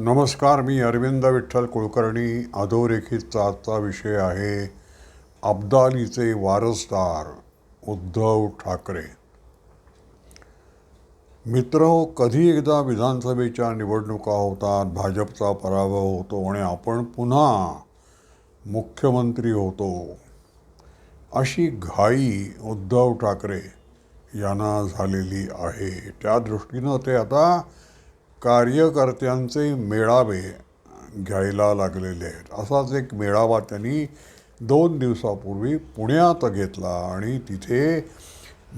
नमस्कार मी अरविंद विठ्ठल कुलकर्णी. अधोरेखितचा आजचा विषय आहे अब्दालीचे वारसदार उद्धव ठाकरे. मित्र कधी एकदा विधानसभेच्या निवडणुका होतात भाजपचा पराभव होतो आणि आपण पुन्हा मुख्यमंत्री होतो. अशी घाई उद्धव ठाकरे यांना झालेली आहे. त्या दृष्टीनं ते आता कार्यकर्त्यांचे मेळावे घ्यायला लागलेले आहेत. असाच एक मेळावा त्यांनी दोन दिवसापूर्वी पुण्यात घेतला आणि तिथे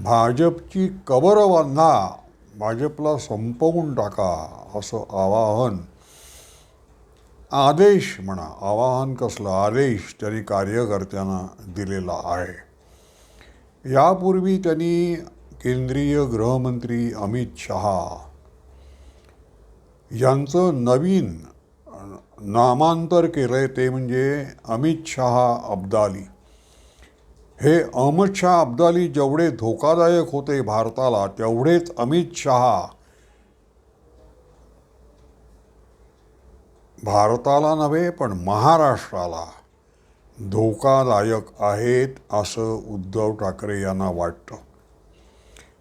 भाजपची कबर बांधा भाजपला संपवून टाका असं आवाहन आदेश म्हणा आवाहन कसलं आदेश त्यांनी कार्यकर्त्यांना दिलेला आहे. यापूर्वी त्यांनी केंद्रीय गृहमंत्री अमित शहा यांचं नवीन नामांतर केलं आहे ते म्हणजे अमित शहा अब्दाली. हे अहमद शहा अब्दाली जेवढे धोकादायक होते भारताला तेवढेच अमित शहा भारताला नव्हे पण महाराष्ट्राला धोकादायक आहेत असं उद्धव ठाकरे यांना वाटतं.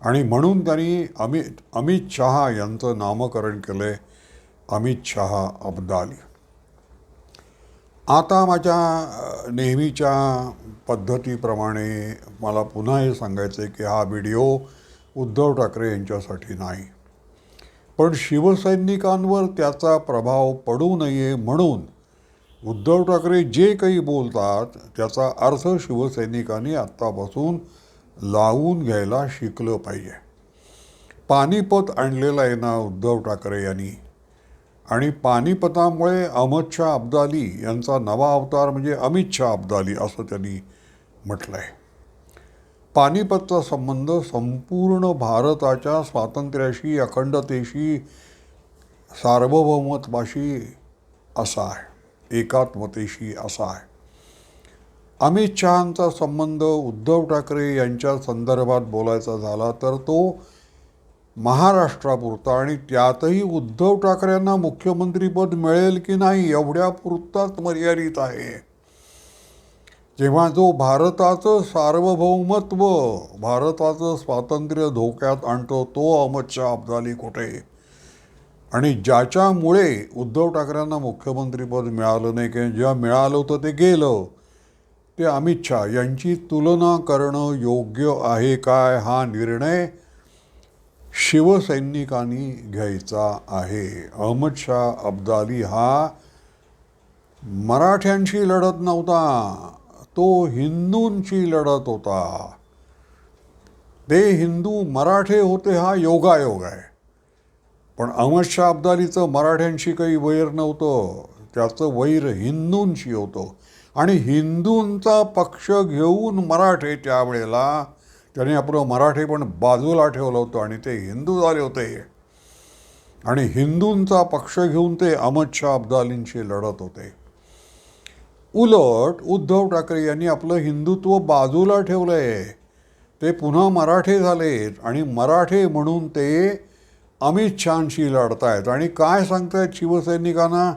आणि म्हणून त्यांनी अमित अमित शहा यांचं नामकरण केलं आहे अमित शहा अब्दाली. आता माझ्या नेहमीच्या पद्धतीप्रमाणे मला पुन्हा हे सांगायचं आहे की हा व्हिडिओ उद्धव ठाकरे यांच्यासाठी नाही. पण शिवसैनिकांवर त्याचा प्रभाव पडू नये म्हणून उद्धव ठाकरे जे काही बोलतात त्याचा अर्थ शिवसैनिकांनी आत्तापासून लावून घ्यायला शिकलं पाहिजे. पानिपत आणलेलं आहे ना उद्धव ठाकरे यांनी. आणि पानिपतामुळे अहमद शाह अब्दाली यांचा नवा अवतार म्हणजे अमित शाह अब्दाली असं त्यांनी म्हटलं आहे पानिपतचा संबंध संपूर्ण भारताच्या स्वातंत्र्याशी अखंडतेशी सार्वभौमत्वाशी असा आहे. एकात्मतेशी असा आहे. अमित शहांचा संबंध उद्धव ठाकरे यांच्या संदर्भात बोलायचा झाला तर तो महाराष्ट्रापुरता आणि त्यातही उद्धव ठाकरेंना मुख्यमंत्रीपद मिळेल की नाही एवढ्या पुरताच मर्यादित आहे. जेव्हा जो भारताचं सार्वभौमत्व भारताचं स्वातंत्र्य धोक्यात आणतो तो अहमद शाह अब्दाली कुठे? आणि ज्याच्यामुळे उद्धव ठाकरेंना मुख्यमंत्रीपद मिळालं नाही किंवा जेव्हा मिळालं होतं ते गेलं ते अमित शाह यांची तुलना करणं योग्य आहे काय हा निर्णय शिवसैनिकांनी घ्यायचा आहे. अहमद शाह अब्दाली हा मराठ्यांशी लढत नव्हता तो हिंदूंशी लढत होता. ते हिंदू मराठे होते हा योगायोग आहे. पण अहमद शाह अब्दालीचं मराठ्यांशी काही वैर नव्हतं त्याचं वैर हिंदूंशी होतं. आणि हिंदूंचा पक्ष घेऊन मराठे त्यावेळेला त्यांनी आपलं मराठे पण बाजूला ठेवलं होतं आणि ते हिंदू झाले होते. आणि हिंदूंचा पक्ष घेऊन ते अहमद शाह अब्दालींशी लढत होते. उलट उद्धव ठाकरे यांनी आपलं हिंदुत्व बाजूला ठेवलं आहे ते पुन्हा मराठे झालेत आणि मराठे म्हणून ते अमित शहाशी लढतायत. आणि काय सांगतायत शिवसैनिकांना?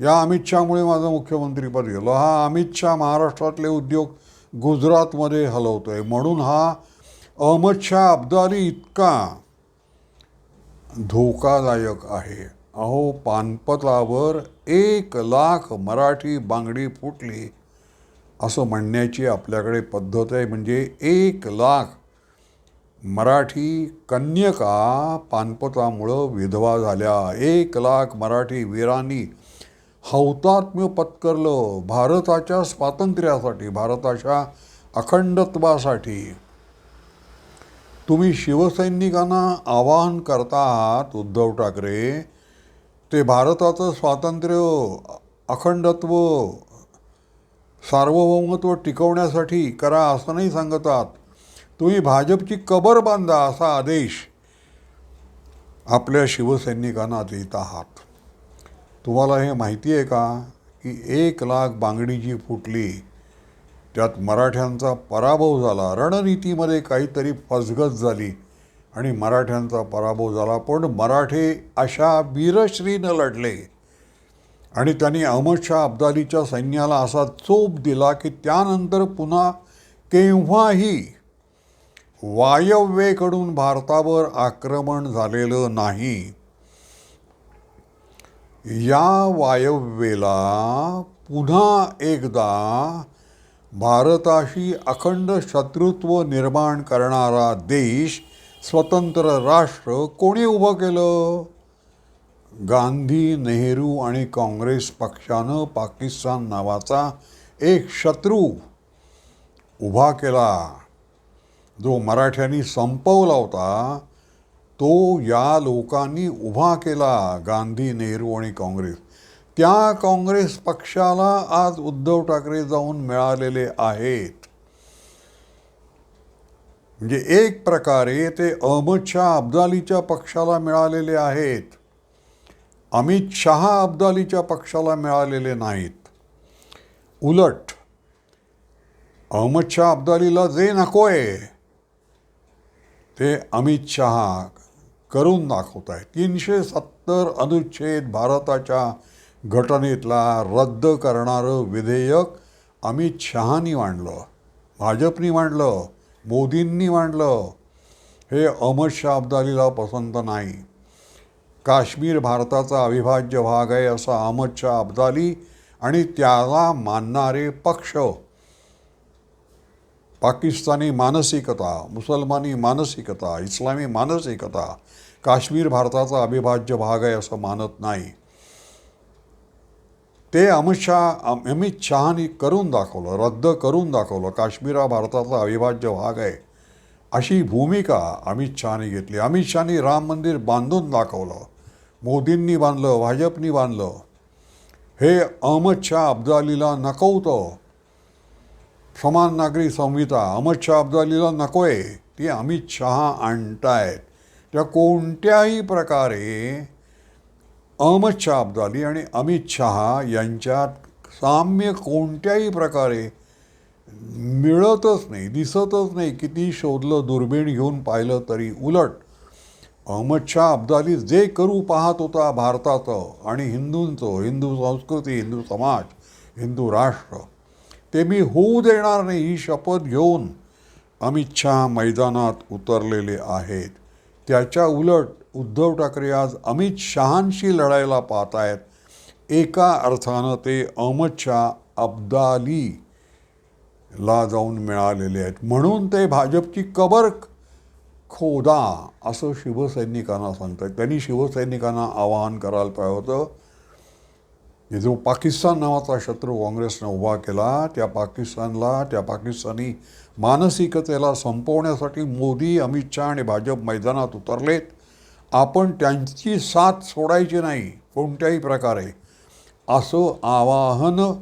या अमित शहामुळे माझं मुख्यमंत्रीपद गेलं. हा अमित शहा महाराष्ट्रातले उद्योग गुजरातमध्ये हलवतोय. म्हणून हा अहमदशाह अब्दाली इतका. धोकादायक आहे. अहो पानपतावर एक लाख मराठी बांगडी फुटली. असं म्हणण्याची आपल्याकडे पद्धत आहे म्हणजे एक लाख मराठी कन्यका पानपतामुळं विधवा झाल्या. एक लाख मराठी वीरांनी हौतात्म्य पत्करलं भारताच्या स्वातंत्र्यासाठी भारताच्या अखंडत्वासाठी. तुम्ही शिवसैनिकांना आवाहन करता आहात उद्धव ठाकरे ते भारताचं स्वातंत्र्य अखंडत्व सार्वभौमत्व टिकवण्यासाठी करा असं नाही सांगतात. तुम्ही भाजपची कबर बांधा असा आदेश आपल्या शिवसैनिकांना देत आहात. तुम्हाला हे माहिती आहे का? की एक लाख बांगडी जी फुटली त्यात मराठ्यांचा पराभव झाला. रणनीतीमध्ये काहीतरी फसगत झाली आणि मराठ्यांचा पराभव झाला. पण मराठे अशा वीरश्रीनं लढले. आणि त्यांनी अहमदशाह अब्दालीच्या सैन्याला असा चोप दिला की त्यानंतर पुन्हा केव्हाही वायव्येकडून भारतावर आक्रमण झालेलं नाही. या वायव्येला पुन्हा एकदा भारताशी अखंड शत्रुत्व निर्माण करणारा देश स्वतंत्र राष्ट्र कोणी उभं केलं? गांधी नेहरू आणि काँग्रेस पक्षानं पाकिस्तान नावाचा एक शत्रू उभा केला. जो मराठ्यांनी संपवला होता तो या लोकांनी उभा केला. गांधी नेहरू आणि काँग्रेस. त्या काँग्रेस पक्षाला आज उद्धव ठाकरे जाऊन मिळालेले आहेत. म्हणजे एक प्रकारे ते अहमद शाह अब्दालीच्या पक्षाला मिळालेले आहेत. अमित शहा अब्दालीच्या पक्षाला मिळालेले नाहीत. उलट अहमद शाह अब्दालीला जे नकोय ते अमित शहा करून दाखवत आहे तीनशे सत्तर अनुच्छेद भारताच्या घटनेतला रद्द करणारं विधेयक अमित शहानी मांडलं. भाजपनी मांडलं मोदींनी मांडलं. हे अहमद शाह अब्दालीला पसंत नाही. काश्मीर भारताचा अविभाज्य भाग आहे असा अहमद शाह अब्दाली आणि त्याला मानणारे पक्ष. पाकिस्तानी मानसिकता मुसलमानी मानसिकता इस्लामी मानसिकता काश्मीर भारताचा अविभाज्य भाग आहे असं मानत नाही. ते अमित शहा अमित शहानी करून दाखवलं रद्द करून दाखवलं. काश्मीर हा भारताचा अविभाज्य भाग आहे. अशी भूमिका अमित शहानी घेतली. अमित शहानी राम मंदिर बांधून दाखवलं. मोदींनी बांधलं भाजपनी बांधलं. हे अहमद शाह अब्दालीला नकवतं. समान नागरी संहिता. अहमद शाह अब्दालीला नको आहे ती अमित शहा आणतायत. त्या कोणत्याही प्रकारे अहमद शाह अब्दाली आणि अमित शहा यांच्यात साम्य कोणत्याही प्रकारे मिळतच नाही दिसतच नाही. किती शोधलं दुर्बीण घेऊन पाहिलं तरी उलट अहमद शाह अब्दाली जे करू पाहत होता भारताचं आणि हिंदूंचं हिंदू संस्कृती हिंदू समाज हिंदू राष्ट्र ते मी होऊ देणार नाही ही शपथ घेऊन अमित शहा मैदानात उतरलेले आहेत. त्याच्या उलट उद्धव ठाकरे आज अमित शहांशी लढायला पाहत आहेत एका अर्थानं ते अहमद शाह अब्दाली ला जाऊन मिळालेले आहेत. म्हणून ते भाजपची कबर खोदा असं शिवसैनिकांना सांगतात त्यांनी शिवसैनिकांना आवाहन करायला पाहिजे होतं. जो पाकिस्तान नावाचा शत्रू काँग्रेसनं उभा केला त्या पाकिस्तानला त्या पाकिस्तानी मानसिकतेला संपवण्यासाठी मोदी अमित शहा आणि भाजप मैदानात उतरलेत. आपण त्यांची साथ सोडायची नाही कोणत्याही प्रकारे. असं आवाहन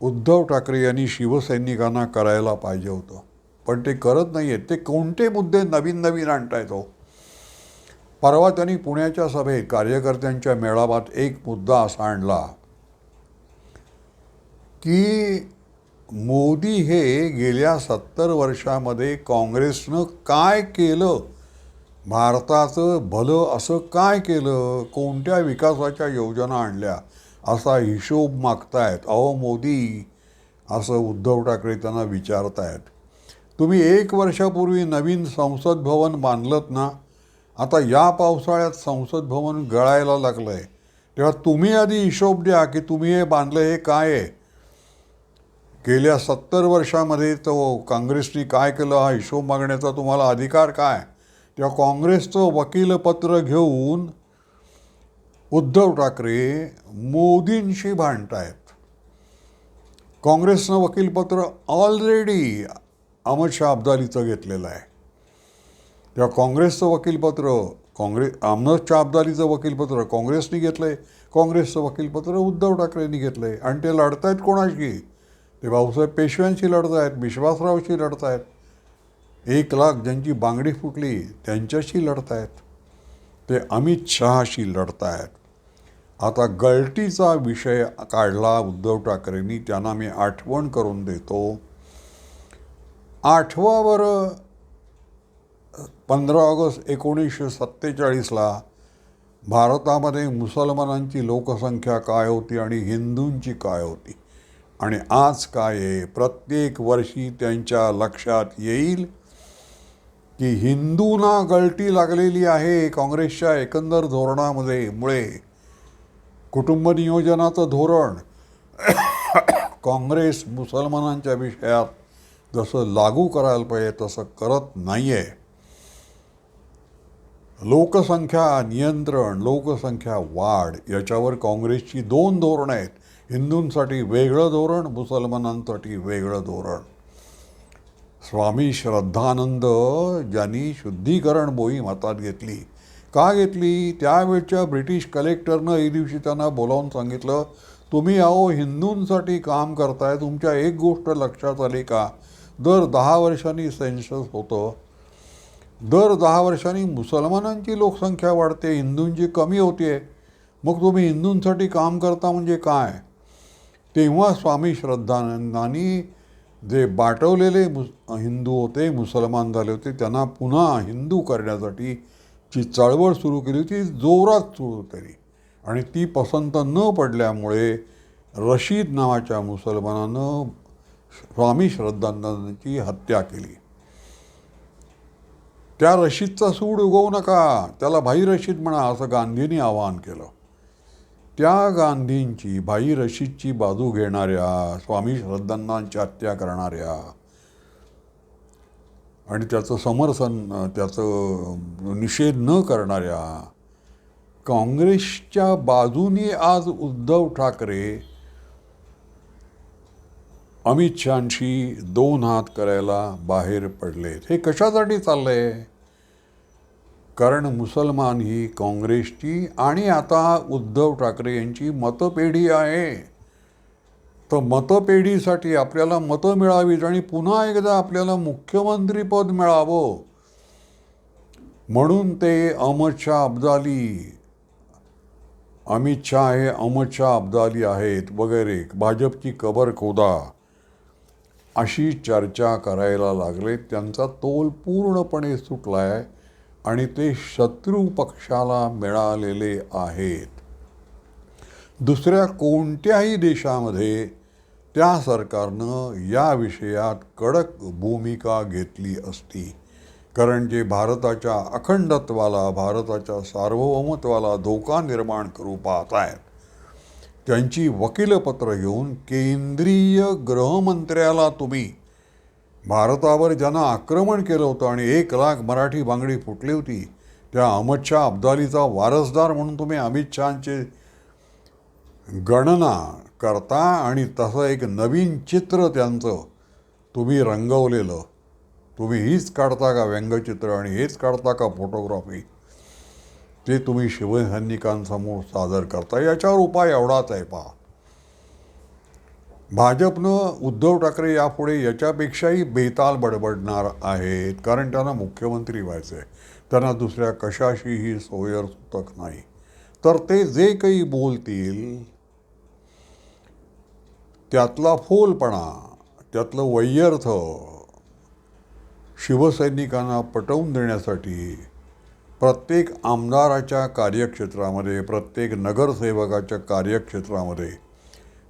उद्धव ठाकरे यांनी शिवसैनिकांना करायला पाहिजे होतं. पण ते करत नाही आहेत ते कोणते मुद्दे नवीन नवीन आणतायत हो? परवा त्यांनी पुण्याच्या सभेत कार्यकर्त्यांच्या मेळाव्यात एक मुद्दा असा आणला की मोदी हे गेल्या सत्तर वर्षामध्ये काँग्रेसनं काय केलं? भारताचं भलं असं काय केलं? कोणत्या विकासाच्या योजना आणल्या? असा हिशोब मागतायत. अहो मोदी असं उद्धव ठाकरे त्यांना विचारतायत. तुम्ही एक वर्षापूर्वी नवीन संसद भवन बांधलत ना? आता या पावसाळ्यात संसद भवन गळायला लागलं आहे तेव्हा तुम्ही आधी हिशोब द्या की तुम्ही हे बांधलं हे काय आहे? गेल्या सत्तर वर्षामध्ये तो काँग्रेसनी काय केलं हा हिशोब मागण्याचा तुम्हाला अधिकार काय? तेव्हा काँग्रेसचं वकीलपत्र घेऊन उद्धव ठाकरे मोदींशी भांडतायत. काँग्रेसनं वकीलपत्र ऑलरेडी अमित शाह अब्दालीचं घेतलेलं आहे. तेव्हा काँग्रेसचं वकीलपत्र काँग्रेस अहमद शाह अब्दालीचं वकीलपत्र काँग्रेसनी घेतलं आहे काँग्रेसचं वकीलपत्र उद्धव ठाकरेंनी घेतलं आहे आणि ते लढतायत कोणाशी? ते भाऊसाहेब पेशव्यांशी लढत आहेत विश्वासरावशी लढत आहेत. एक लाख ज्यांची बांगडी फुटली त्यांच्याशी लढत आहेत. ते अमित शहाशी लढत आहेत. आता गळतीचा विषय काढला उद्धव ठाकरेंनी त्यांना मी आठवण करून देतो. आठवावर पंधरा ऑगस्ट एकोणीसशे सत्तेचाळीसला भारतामध्ये मुसलमानांची लोकसंख्या काय होती आणि हिंदूंची काय होती? आणि आज काय आहे? प्रत्येक वर्षी त्यांच्या लक्षात येईल की हिंदूंना गळती लागलेली आहे काँग्रेसच्या एकंदर धोरणामध्ये. मुळे कुटुंब नियोजनाचं धोरण काँग्रेस मुसलमानांच्या विषयात जसं लागू करायला पाहिजे तसं करत नाही आहे लोकसंख्या नियंत्रण लोकसंख्या वाढ याच्यावर काँग्रेसची दोन धोरणं आहेत. हिंदूंसाठी वेगळं धोरण मुसलमानांसाठी वेगळं धोरण. स्वामी श्रद्धानंद ज्यांनी शुद्धीकरण मोहीम हातात घेतली. का घेतली? त्यावेळच्या ब्रिटिश कलेक्टरनं एक दिवशी त्यांना बोलावून सांगितलं तुम्ही अहो हिंदूंसाठी काम करताय तुमच्या एक गोष्ट लक्षात आली का? दर दहा वर्षांनी सेन्सस होतं. दर दहा वर्षांनी मुसलमानांची लोकसंख्या वाढते हिंदूंची कमी होते मग तुम्ही हिंदूंसाठी काम करता म्हणजे काय? तेव्हा स्वामी श्रद्धानंदांनी जे बाटवलेले मुस हिंदू होते मुसलमान झाले होते त्यांना पुन्हा हिंदू करण्यासाठी जी चळवळ सुरू केली होती जोरात सुरू केली. आणि ती पसंत न पडल्यामुळे रशीद नावाच्या मुसलमानानं स्वामी श्रद्धानंदांची हत्या केली. त्या रशीदचा सूड उगवू नका त्याला भाई रशीद म्हणा असं गांधींनी आवाहन केलं. त्या गांधींची भाई रशीदची बाजू घेणाऱ्या स्वामी श्रद्धांनांची हत्या करणाऱ्या आणि त्याचं समर्थन त्याचं निषेध न करणाऱ्या काँग्रेसच्या बाजूने आज उद्धव ठाकरे अमित शहाशी दोन हात करायला बाहेर पडलेत. हे कशासाठी चाललंय? कारण मुसलमान ही काँग्रेसची आणि आता उद्धव ठाकरे यांची मतपेढी आहे. तर मतपेढीसाठी आपल्याला मतं मिळावीत आणि पुन्हा एकदा आपल्याला मुख्यमंत्रीपद मिळावं. म्हणून ते अहमद शाह अब्दाली अमित शाह हे अहमद शाह अब्दाली आहेत वगैरे भाजपची कबर खोदा अशी चर्चा करायला लागले त्यांचा तोल पूर्णपणे सुटला आहे आणि ते शत्रू पक्षाला मिळालेले आहेत. दुसऱ्या कोणत्याही देशामध्ये त्या सरकारनं या विषयात कडक भूमिका घेतली असती. कारण जे भारताच्या अखंडत्वाला भारताच्या सार्वभौमत्वाला धोका निर्माण करू पाहत आहेत त्यांची वकीलपत्र घेऊन केंद्रीय गृहमंत्र्याला तुम्ही भारतावर ज्यांना आक्रमण केलं होतं आणि एक लाख मराठी बांगडी फुटली होती त्या अहमद शाह अब्दालीचा वारसदार म्हणून तुम्ही अमित शहाचे गणना करता आणि तसं एक नवीन चित्र त्यांचं तुम्ही रंगवलेलं. तुम्ही हीच काढता का व्यंगचित्र आणि हेच काढता का फोटोग्राफी? ते तुम्ही शिवसैनिकांसमोर सादर करता. याच्यावर उपाय एवढाच आहे पहा. भाजपनं उद्धव ठाकरे यापुढे याच्यापेक्षाही बेताल बडबडणार आहेत कारण त्यांना मुख्यमंत्री व्हायचं आहे. त्यांना दुसऱ्या कशाशीही सोयर सुतक नाही. तर ते जे काही बोलतील त्यातला फोलपणा त्यातलं वैयर्थ शिवसैनिकांना पटवून देण्यासाठी प्रत्येक आमदाराच्या कार्यक्षेत्रामध्ये प्रत्येक नगरसेवकाच्या कार्यक्षेत्रामध्ये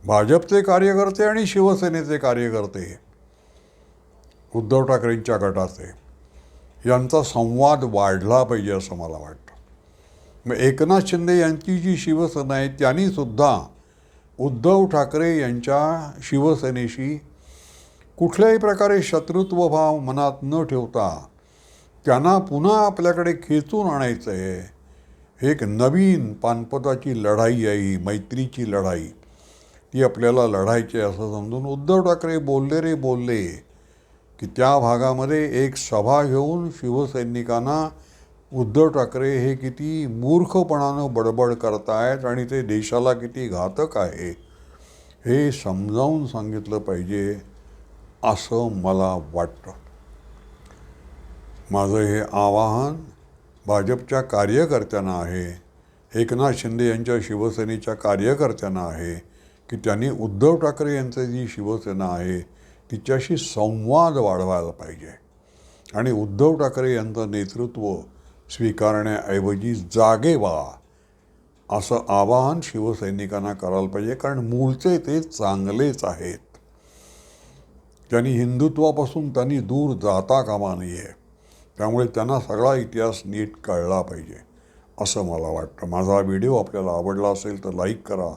भाजपचे कार्यकर्ते आणि शिवसेनेचे कार्यकर्ते उद्धव ठाकरेंच्या गटाचे यांचा संवाद वाढला पाहिजे असं मला वाटतं. मग एकनाथ शिंदे यांची जी शिवसेना आहे त्यांनीसुद्धा उद्धव ठाकरे यांच्या शिवसेनेशी कुठल्याही प्रकारे शत्रुत्व भाव मनात न ठेवता त्यांना पुन्हा आपल्याकडे खेचून आणायचं आहे. एक नवीन पानपताची लढाई आहे मैत्रीची लढाई. ती आपल्याला लढायची आहे असं समजून उद्धव ठाकरे बोलले रे बोलले की त्या भागामध्ये एक सभा घेऊन शिवसैनिकांना उद्धव ठाकरे हे किती मूर्खपणानं बडबड करतायत आणि ते देशाला किती घातक आहे हे समजावून सांगितलं पाहिजे असं मला वाटतं. माझं हे आवाहन भाजपच्या कार्यकर्त्यांना आहे एकनाथ शिंदे यांच्या शिवसेनेच्या कार्यकर्त्यांना आहे की त्यांनी उद्धव ठाकरे यांचं जी शिवसेना आहे तिच्याशी संवाद वाढवायला पाहिजे. आणि उद्धव ठाकरे यांचं नेतृत्व स्वीकारण्याऐवजी जागे व्हा असं आवाहन शिवसैनिकांना करायला पाहिजे कारण मूळचे ते चांगलेच आहेत. त्यांनी हिंदुत्वापासून त्यांनी दूर जाता कामा नये. आहे त्यामुळे त्यांना सगळा इतिहास नीट कळला पाहिजे असं मला वाटतं. माझा व्हिडिओ आपल्याला आवडला असेल तर लाईक करा